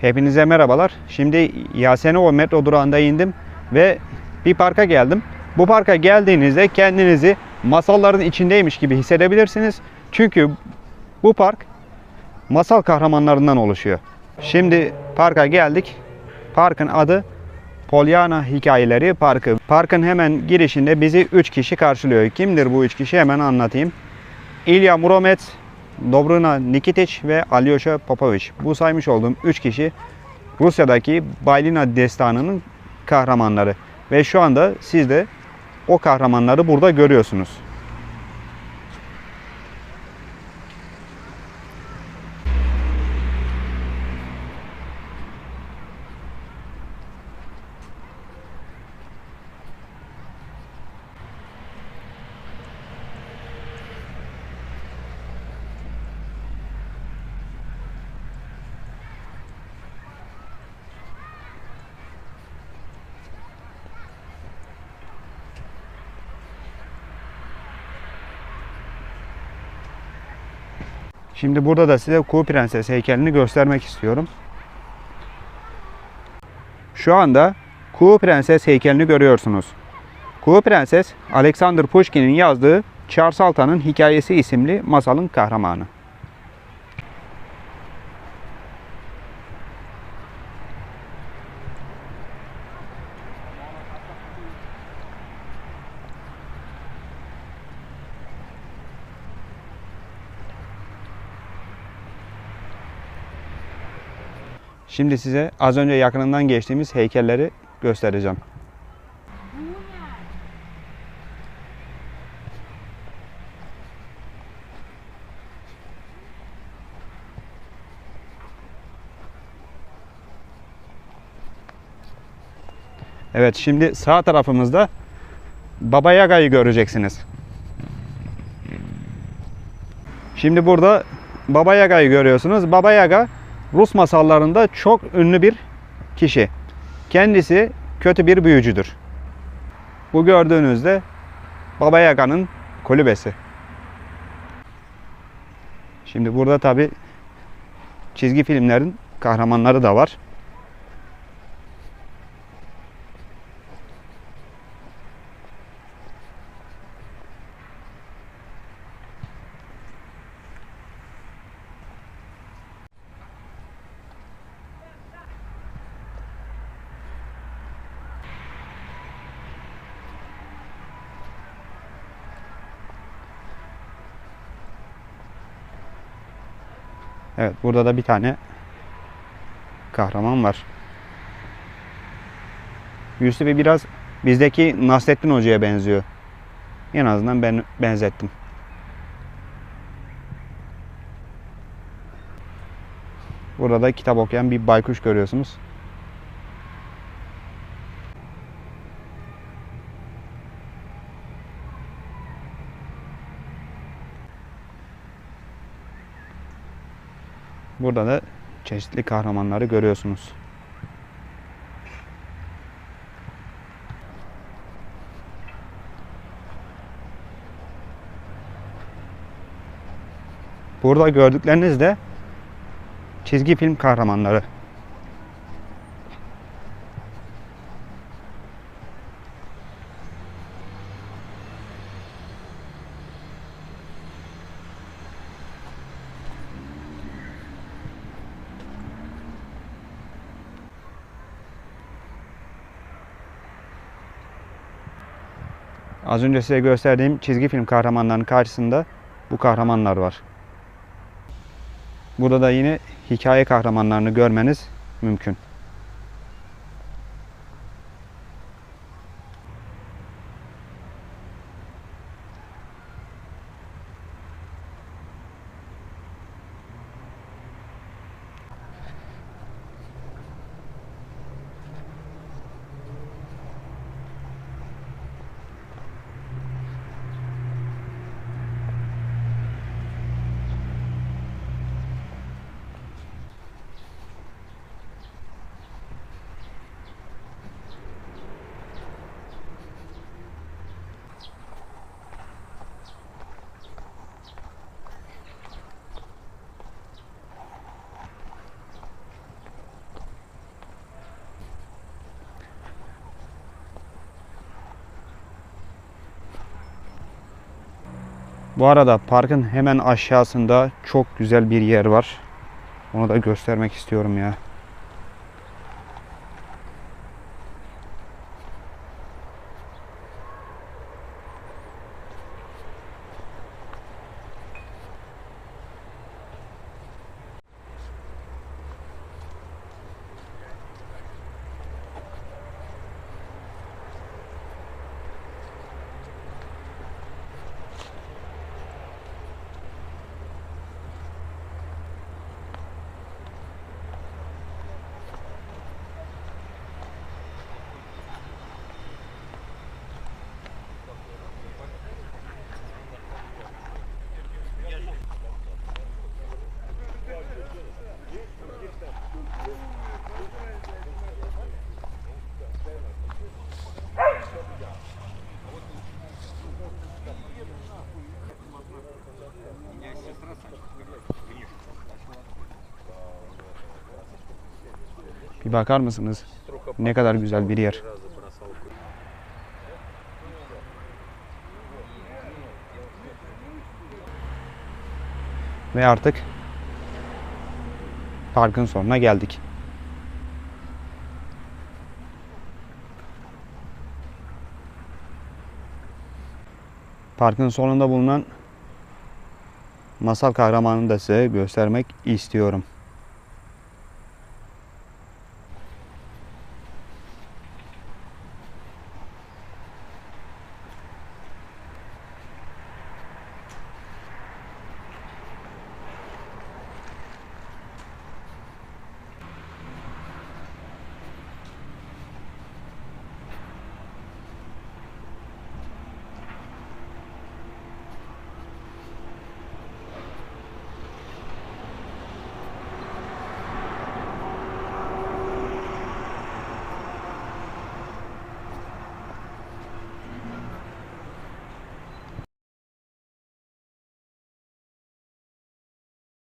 Hepinize merhabalar. Şimdi Yasenova metro durağında indim ve bir parka geldim. Bu parka geldiğinizde kendinizi masalların içindeymiş gibi hissedebilirsiniz. Çünkü bu park masal kahramanlarından oluşuyor. Şimdi parka geldik. Parkın adı Pollyanna Hikayeleri Parkı. Parkın hemen girişinde bizi 3 kişi karşılıyor. Kimdir bu 3 kişi hemen anlatayım. İlya Muromets, Dobruna Nikitic ve Alyosha Popovic. Bu saymış olduğum 3 kişi Rusya'daki Baylina destanının kahramanları. Ve şu anda siz de o kahramanları burada görüyorsunuz. Şimdi burada da size Kuğu Prenses heykelini göstermek istiyorum. Şu anda Kuğu Prenses heykelini görüyorsunuz. Kuğu Prenses, Alexander Pushkin'in yazdığı Çar Altan'ın Hikayesi isimli masalın kahramanı. Şimdi size az önce yakınından geçtiğimiz heykelleri göstereceğim. Evet şimdi sağ tarafımızda Baba Yaga'yı göreceksiniz. Şimdi burada Baba Yaga'yı görüyorsunuz. Baba Yaga Rus masallarında çok ünlü bir kişi. Kendisi kötü bir büyücüdür. Bu gördüğünüzde Baba Yaga'nın kulübesi. Şimdi burada tabi çizgi filmlerin kahramanları da var. Evet burada da bir tane kahraman var. Yusuf'u biraz bizdeki Nasrettin Hoca'ya benziyor. En azından ben benzettim. Burada da kitap okuyan bir baykuş görüyorsunuz. Burada da çeşitli kahramanları görüyorsunuz. Burada gördükleriniz de çizgi film kahramanları. Az önce size gösterdiğim çizgi film kahramanlarının karşısında bu kahramanlar var. Burada da yine hikaye kahramanlarını görmeniz mümkün. Bu arada parkın hemen aşağısında çok güzel bir yer var. Onu da göstermek istiyorum ya. Bir bakar mısınız? Ne kadar güzel bir yer. Ve artık parkın sonuna geldik. Parkın sonunda bulunan masal kahramanını da size göstermek istiyorum.